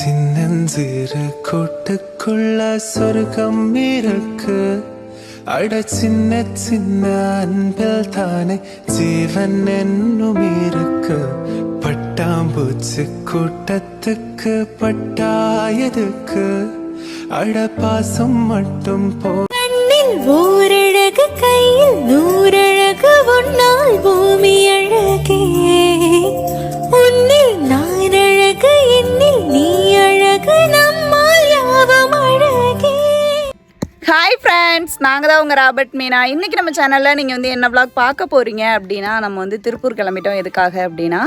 சின்னஞ்சிறு கூட்டுக்குள்ள சொர்க்கம் இருக்கு. அட சின்ன சின்ன அன்பில் தானே ஜீவன் என்னும் இருக்கு. பட்டாம்பூச்சி கூட்டத்துக்கு பட்டாயதுக்கு. அட பாசம் மட்டும் போ ஓரழகு கையில் நூறு ஃப்ரெண்ட்ஸ் நாங்கள் தான் உங்கள் ராபர்ட் மீனா இன்றைக்கி நம்ம சேனலில் நீங்கள் வந்து என்ன விளாக் பார்க்க போகிறீங்க அப்படின்னா நம்ம வந்து திருப்பூர் கிளம்பிட்டோம். எதுக்காக அப்படின்னா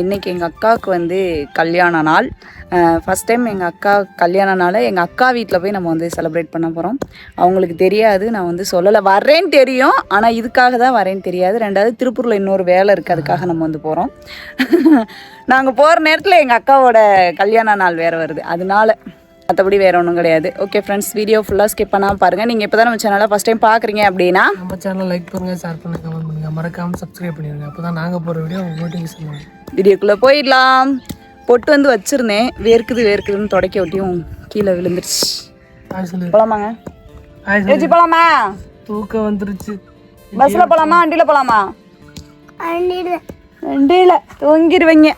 இன்றைக்கி எங்கள் அக்காவுக்கு வந்து கல்யாண நாள். ஃபஸ்ட் டைம் எங்கள் அக்கா கல்யாண நாள் எங்கள் அக்கா வீட்டில் போய் நம்ம வந்து செலிப்ரேட் பண்ண போகிறோம் அவங்களுக்கு தெரியாது நான் வந்து சொல்லலை. வரேன்னு தெரியும் ஆனால் இதுக்காக தான் வரேன்னு தெரியாது. ரெண்டாவது திருப்பூரில் இன்னொரு வேலை இருக்குது அதுக்காக நம்ம வந்து போகிறோம் நாங்கள் போகிற நேரத்தில் எங்கள் அக்காவோட கல்யாண நாள் வேறு வருது. அதனால மற்றபடி வேறு ஒன்றும் கிடையாது. ஓகே ஃப்ரெண்ட்ஸ் வீடியோ ஃபுல்லாக ஸ்கிப் பண்ணாமல் பாருங்கள் நீங்கள் இப்போ தான் நம்ம சேனலை ஃபஸ்ட் டைம் பார்க்குறீங்க அப்படின்னா நம்ம சேனலை லைக் பண்ணுங்க ஷேர் பண்ணுங்க கமெண்ட் பண்ணுங்க. மறக்காம சப்ஸ்கிரைப் பண்ணிடுங்க. அப்போ தான் நாங்கள் போகிற வீடியோ உங்களுக்கு நோட்டிஃபிகேஷன் வரும். வீடியோக்குள்ளே போயிடலாம். பொட்டு வந்து வச்சுருந்தேன். வேர்க்குது வேர்க்குதுன்னு தொடக்க ஒட்டியும் கீழே விழுந்துருச்சு. ஹாய் சொல்லு போகலாமாங்க ஹாய் சொல்லு ஏச்சி போகலாமா தூக்கம் வந்துருச்சு. பஸ்ஸில் போகலாமா வண்டியில் போகலாமா வண்டியில். தூங்கிடுவீங்க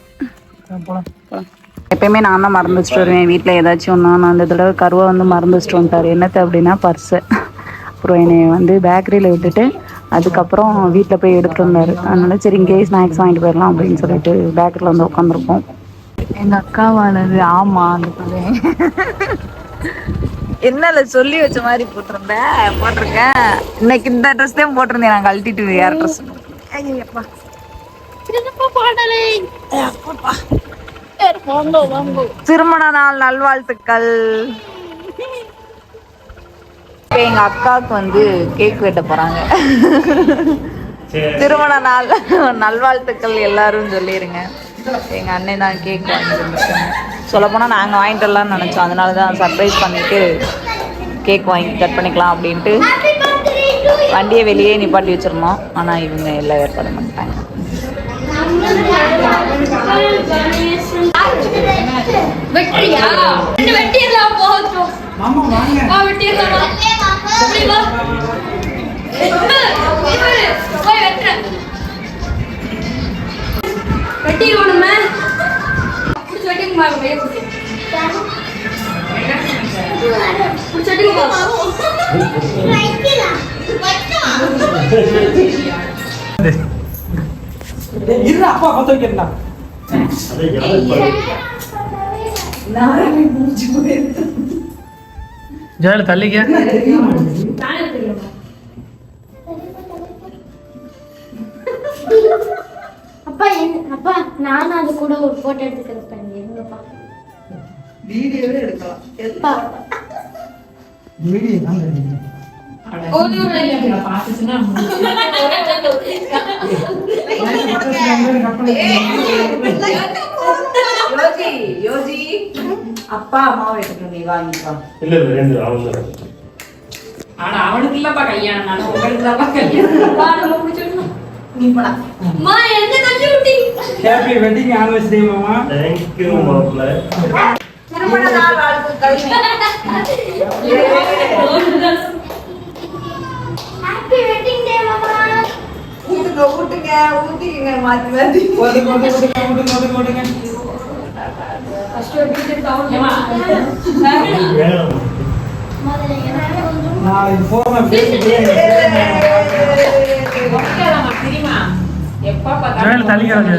போகலாம் போகலாம் எப்பயுமே நான் தான் மறந்து வச்சுட்டு வருவேன். வீட்டில் ஏதாச்சும் ஒன்றா நான் அந்த தடவை கருவா வந்து மறந்து வச்சுட்டு வந்துட்டார். என்னத்தை அப்படின்னா பர்ஸு. அப்புறம் என்னை வந்து பேக்கரியில் விட்டுட்டு அதுக்கப்புறம் வீட்டில் போய் எடுத்துட்டு வந்தார். அதனால சரி இங்கேயே ஸ்நாக்ஸ் வாங்கிட்டு போயிடலாம் அப்படின்னு சொல்லிட்டு பேக்கரியில் வந்து உட்காந்துருப்போம் எங்கள் அக்காவானது ஆமாம் அந்த பிள்ளை என்னல சொல்லி வச்ச மாதிரி போட்டிருந்தேன் போட்டிருக்கேன். இன்னைக்கு இந்த ட்ரெஸ் தான் போட்டிருந்தேன். நான் கழட்டிட்டு வேற ட்ரெஸ் திருமண நாள் நல்வாழ்த்துக்கள். இப்ப எங்க அக்காவுக்கு வந்து கேக் வெட்ட போறாங்க. திருமண நாள் நல்வாழ்த்துக்கள் எல்லாரும் சொல்லிருங்க. எங்க அண்ணன் தான் கேக் வாங்கிட்டு சொல்ல போனா நாங்க வாங்கிட்டு வரலாம்னு நினைச்சோம். அதனால தான் சர்ப்ரைஸ் பண்ணிட்டு கேக் வாங்கி கட் பண்ணிக்கலாம் அப்படின்ட்டு. வண்டியை வெளியே நிப்பாட்டி வச்சிருந்தோம். ஆனா இவங்க எல்லாம் ஏற்பாடு பண்ணிட்டாங்க. வெட்டியா ரெண்டு வெட்டிடலாம் போகட்டும் வா வெட்டிடலாமா அப்படி வா இவரு, போய் வெட்டுறேன் வெட்டிடுவோம் நம்ம பிடிச்சி வெட்டிங்கம்மா இவங்க கையை பிடிச்சி பிடிச்சி வெட்டிங்கம்மா இரு அப்பா பத்த வைக்கிறா ஜோயில தள்ளிக்க. அப்பா என்- அப்பா நானும் அது கூட ஒரு போட்டோ எடுத்துக்கிறேன் எங்கப்பா வீடியோவே எடுக்கலாம். வீடியோ தான். யோஜி யோஜி அப்பா அம்மாவை எடுத்துட்டு நீ வாங்கிப்பா இல்ல இல்ல ரெண்டு அவங்க ஆனா அவனுக்கு இல்லப்பா கல்யாணம் நானும் உங்களுக்கு தான்ப்பா கல்யாணம் வா நம்ம பிடிச்சி வெட்டணும் நீ போடா அம்மா எந்த தள்ளி விட்டி ஹாப்பி வெட்டிங் ஆனிவர்சரி மாமா தேங்க்யூ மாப்பிள்ள திருமண நாள் வாழ்த்துக்கள் ஹாப்பி வெட்டிங் டே மாமா ஊட்டுங்க ஊட்டுங்க ஊட்டிக்குங்க மாத்தி மாத்தி. நாளைக்கு தெரியுமா? எப்ப தள்ளிக்கிறாங்க.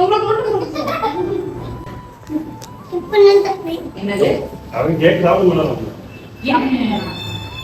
உங்களுக்கு மட்டும் கொடுத்து. இப்ப நான் தப்பி. என்னது? அவங்க கேக்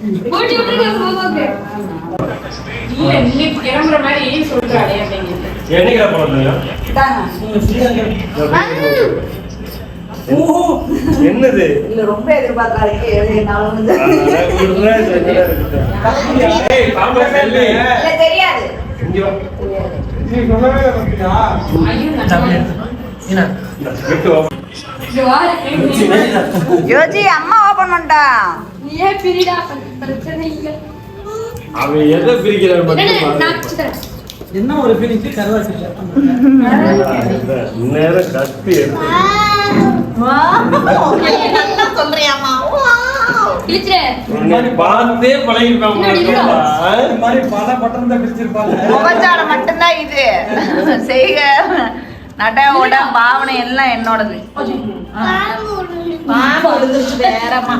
விட்டுருங்க. இல்ல கிளம்புற மாதிரி சொல்றாளே அப்படிங்கிறது என்னைக்கு போறீங்க என்னது இல்ல ரொம்ப. இல்ல வா. யோஜி அம்மா ஓபன் பண்ணிட்டா நீயே பிரிடா? பிரச்சனை இல்லை. அவன் எதை பிரிக்கிறான் மட்டும். என்ன ஒரு ஃபீலிங்ஸ் கருவாசி இந்நேரம் கத்தி பார்த்தே போல பட்டம் பிரிச்சிருப்பாங்க. மட்டும்தான் இது. செய்க. நட உட பாவனை எல்லாம் என்னோடது. வேறமா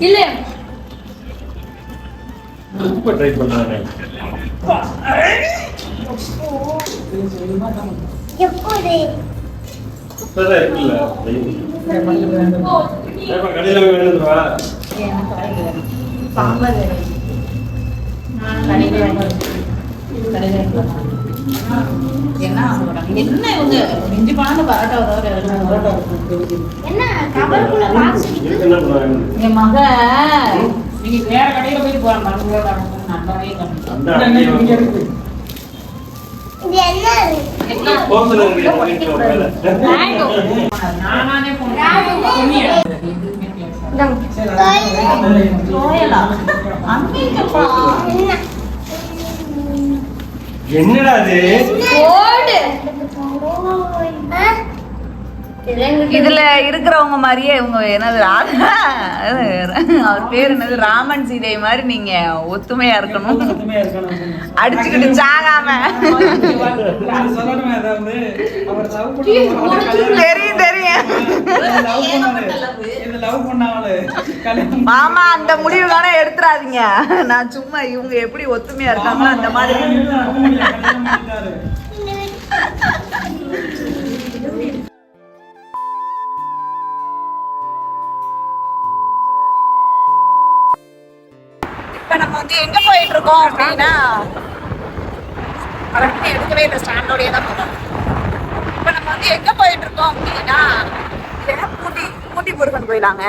இல்ல இப்ப ட்ரை பண்றானே இப்பதான் இருக்குல்ல கடையில போய் வா என்ன என்ன இவங்க மிஞ்சி போனாலும் பரோட்டா உதவுற என்ன கவருக்குள்ள பாக்ஸ் இதுக்கு என்ன பண்ணுவாங்க என் மக நீங்க வேற கடையில போய் போற இங்க இருக்கு இது என்ன கோசல இருக்கு வேலை. நானானே போனேன் சோயலா அங்கேப்பா என்னடா அது? ஓடு இதுல இருக்கிறவங்க மாதிரியே இவங்க என்னது ராதா அவர் பேர் என்னது ராமன் சீதை மாதிரி நீங்க ஒத்துமையா இருக்கணும். ஒத்துமையா இருக்கணும். அடிச்சுக்கிட்டு சாகாம. தெரியும் தெரியும். மாமா அந்த முடிவு வேணா எடுத்துறாதீங்க. நான் சும்மா இவங்க எப்படி ஒத்துமையா இருக்காங்களோ அந்த மாதிரி. இருக்கோம் அப்படின்னா கரெக்டாக எடுக்கவே இல்லை ஸ்டாண்டோடய தான் போனோம் இப்ப நம்ம வந்து எங்க போயிட்டு இருக்கோம் அப்படின்னா பூண்டி பூண்டி முருகன் கோயிலாங்க.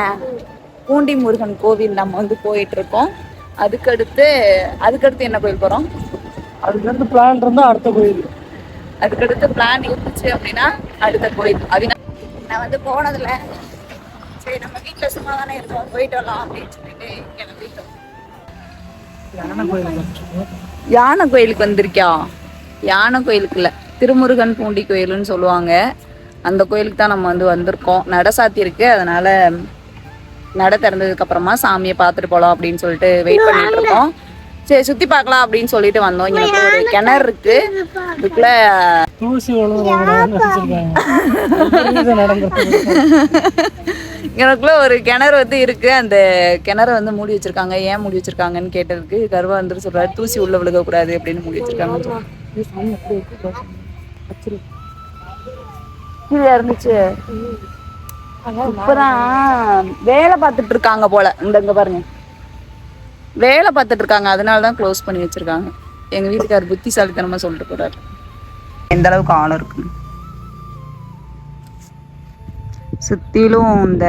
பூண்டி முருகன் கோவில் நம்ம வந்து போயிட்டு இருக்கோம். அதுக்கடுத்து அதுக்கடுத்து என்ன கோயில் போறோம்? அதுக்கு பிளான் இருந்தா அடுத்த கோயில். அதுக்கடுத்து பிளான் இருந்துச்சு அப்படின்னா அடுத்த கோயில். நான் நான் வந்து போனதில்ல. சரி நம்ம வீட்டில் சும்மா தானே இருக்கோம் போயிட்டு வரலாம் அப்படின்னு சொல்லிட்டு கிளம்பிட்டோம். யானை கோயிலுக்கு வந்திருக்கியா? யானை கோயிலுக்கு இல்லை. திருமுருகன் பூண்டி கோயிலுன்னு சொல்லுவாங்க. அந்த கோயிலுக்கு தான் நம்ம வந்து வந்திருக்கோம். நட சாத்தி இருக்கு. அதனால நட திறந்ததுக்கு அப்புறமா சாமியை பார்த்துட்டு போகலாம் அப்படின்னு சொல்லிட்டு வெயிட் பண்ணிட்டு இருக்கோம். சரி சுத்தி பார்க்கலாம் அப்படின்னு சொல்லிட்டு வந்தோம். இங்க ஒரு கிணறு இருக்கு. இதுக்குள்ள தூசி எனக்குள்ள ஒரு கிணறு வந்து இருக்கு. அந்த கிணறு வந்து மூடி வச்சிருக்காங்க. ஏன் மூடி வச்சிருக்காங்கன்னு கேட்டதுக்கு கருவா வந்துட்டு சொல்றாரு தூசி உள்ள விழுக கூடாது அப்படின்னு மூடி வச்சிருக்காங்க கீழே இருந்துச்சு இப்பதான் வேலை பார்த்துட்டு இருக்காங்க போல. இந்த இங்க பாருங்க. வேலை பார்த்துட்டு இருக்காங்க. அதனால தான் க்ளோஸ் பண்ணி வச்சிருக்காங்க. எங்க வீட்டுக்காரர் புத்திசாலித்தனமா சொல்லிட்டு போறாரு. எந்த அளவுக்கு ஆழம் இருக்கு சுத்திலும் இந்த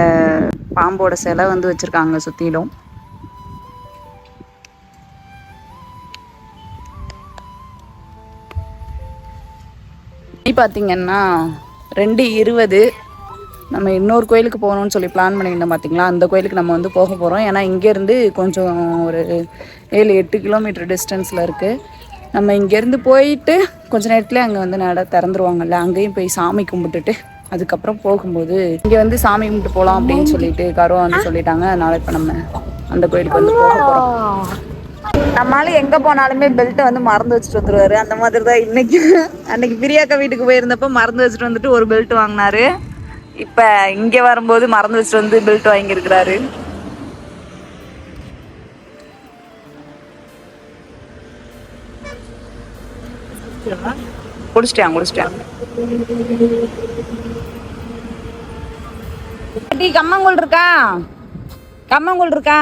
பாம்போட சிலை வந்து வச்சிருக்காங்க சுத்திலும். பார்த்தீங்கன்னா ரெண்டு இருபது நம்ம இன்னொரு கோயிலுக்கு போகணும்னு சொல்லி பிளான் பண்ணியிருந்தோம் பார்த்தீங்களா அந்த கோயிலுக்கு நம்ம வந்து போக போகிறோம் ஏன்னா இங்கேருந்து கொஞ்சம் ஒரு ஏழு எட்டு கிலோமீட்டர் டிஸ்டன்ஸில் இருக்குது நம்ம இங்கேருந்து போயிட்டு கொஞ்ச நேரத்துலேயே அங்கே வந்து நட திறந்துருவாங்கல்ல அங்கேயும் போய் சாமி கும்பிட்டுட்டு அதுக்கப்புறம் போகும்போது இங்கே வந்து சாமி கும்பிட்டு போகலாம் அப்படின்னு சொல்லிட்டு கருவம் வந்து சொல்லிட்டாங்க. அதனால இப்போ நம்ம அந்த கோயிலுக்கு வந்து போக போகிறோம் நம்மளால எங்க போனாலுமே பெல்ட்டை வந்து மறந்து வச்சுட்டு வந்துருவாரு. அந்த மாதிரி தான் இன்னைக்கு. அன்னைக்கு பிரியாக்கா வீட்டுக்கு போயிருந்தப்ப மறந்து வச்சுட்டு வந்துட்டு ஒரு பெல்ட் வாங்கினாரு. இப்ப இங்க வரும்போது மறந்து வச்சுட்டு வந்து பெல்ட் வாங்கியிருக்கிறாரு. குடிச்சிட்டேன் குடிச்சிட்டேன். டீ கம்மங்கூழ் இருக்கா? கம்மங்கூழ் இருக்கா?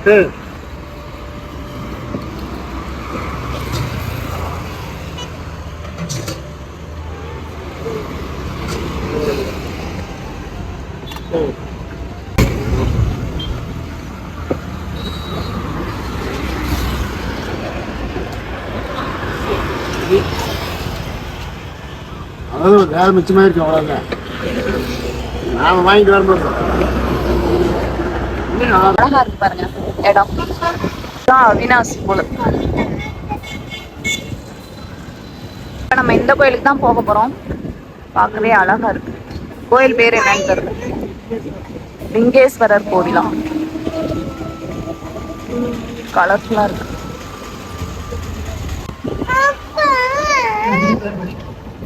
அதாவது வேலை மிச்சமாக இருக்கு அவ்வளோதான் நாம் வாங்கிட்டு வரணும் அழகா இருக்கு பாருங்க இடம். தான் அவினாசி போல. இப்போ நம்ம இந்த கோயிலுக்கு தான் போக போறோம். பார்க்கவே அழகா இருக்கு. கோயில் பேர் என்னன்னு தெரியல. லிங்கேஸ்வரர் கோவிலாம் கலர்ஃபுல்லா இருக்கு.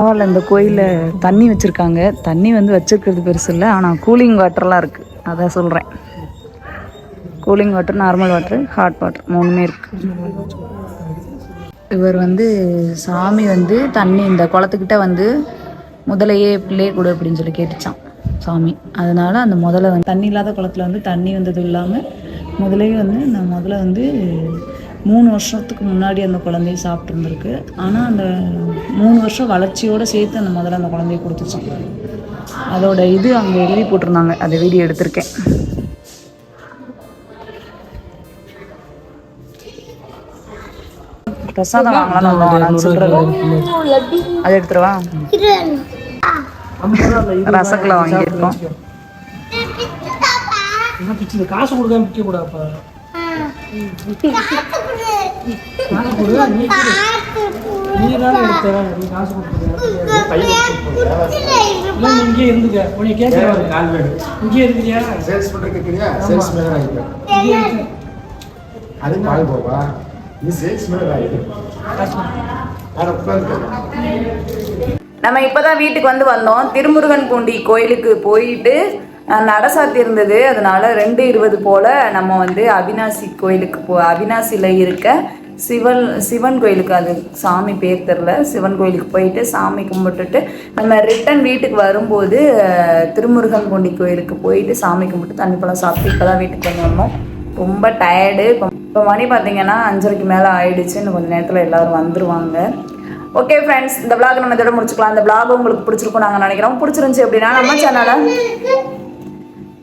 பரவாயில்ல இந்த கோயிலில் தண்ணி வச்சுருக்காங்க. தண்ணி வந்து வச்சுருக்கிறது பெருசு இல்லை ஆனால் கூலிங் வாட்டர்லாம் இருக்குது அதான் சொல்கிறேன் cooling water normal water hot water மூணுமே இருக்குது இவர் வந்து சாமி வந்து தண்ணி இந்த குளத்துக்கிட்ட வந்து முதலையே பிள்ளையே கொடு அப்படின்னு சொல்லி கேட்டுச்சான் சாமி. அதனால் அந்த முதல்ல வந்து தண்ணி இல்லாத குளத்துல வந்து தண்ணி வந்தது இல்லாமல் முதலையே வந்து நான் முதல்ல வந்து மூணு வருஷத்துக்கு முன்னாடி அந்த குழந்தைய சாப்பிட்டு இருந்திருக்கு ஆனால் அந்த மூணு வருஷம் வளர்ச்சியோடு சேர்த்து அந்த முதல்ல அந்த குழந்தைய கொடுத்துச்சான் அதோட இது அங்கே எழுதி போட்டிருந்தாங்க. அதை வீடியோ எடுத்திருக்கேன். பிரசாதம் வாங்கலாம் நான் சொல்றது அது எடுத்துருவா ரசகுல்லா வாங்கியிருக்கோம். காசு கொடுக்காம பிக்க கூடாப்பா இங்கே இருக்கிறியா சேல்ஸ் சேல்ஸ் அது பால் போவா நீ சேல்ஸ் நம்ம இப்போதான் வீட்டுக்கு வந்து வந்தோம். திருமுருகன் பூண்டி கோயிலுக்கு போயிட்டு நட சாத்தி இருந்தது. அதனால ரெண்டு இருபது போல நம்ம வந்து அவினாசி கோயிலுக்கு போ அவினாசியில் இருக்க சிவன் சிவன் கோயிலுக்கு அது சாமி பேர் தெரில சிவன் கோயிலுக்கு போயிட்டு சாமி கும்பிட்டுட்டு நம்ம ரிட்டன் வீட்டுக்கு வரும்போது திருமுருகன் கொண்டி கோயிலுக்கு போயிட்டு சாமி கும்பிட்டு தண்ணி பழம் சாப்பிட்டு இப்போ தான் வீட்டுக்கு வந்தோம். ரொம்ப டயர்டு இப்போ இப்போ மணி பார்த்தீங்கன்னா அஞ்சரைக்கு மேலே ஆயிடுச்சு. இன்னும் கொஞ்சம் நேரத்தில் எல்லோரும் வந்துருவாங்க. ஓகே ஃப்ரெண்ட்ஸ் இந்த vlog நம்ம இதோட முடிச்சுக்கலாம். இந்த vlog உங்களுக்கு பிடிச்சிருக்கும் நாங்கள் நினைக்கிறோம். பிடிச்சிருந்துச்சி அப்படின்னா நம்ம சேனலை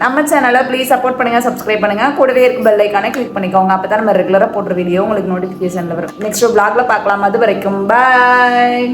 நம்ம சேனலை ப்ளீஸ் சப்போர்ட் பண்ணுங்கள் சப்ஸ்கிரைப் பண்ணுங்கள் கூடவே இருக்க பெல் ஐக்கானே கிளிக் பண்ணிக்கோங்க. அப்போ தான் நம்ம ரெகுலராக போடுற வீடியோ உங்களுக்கு நோட்டிஃபிகேஷனில் வரும். நெக்ஸ்ட் vlogல பார்க்கலாம். அது வரைக்கும் பாய்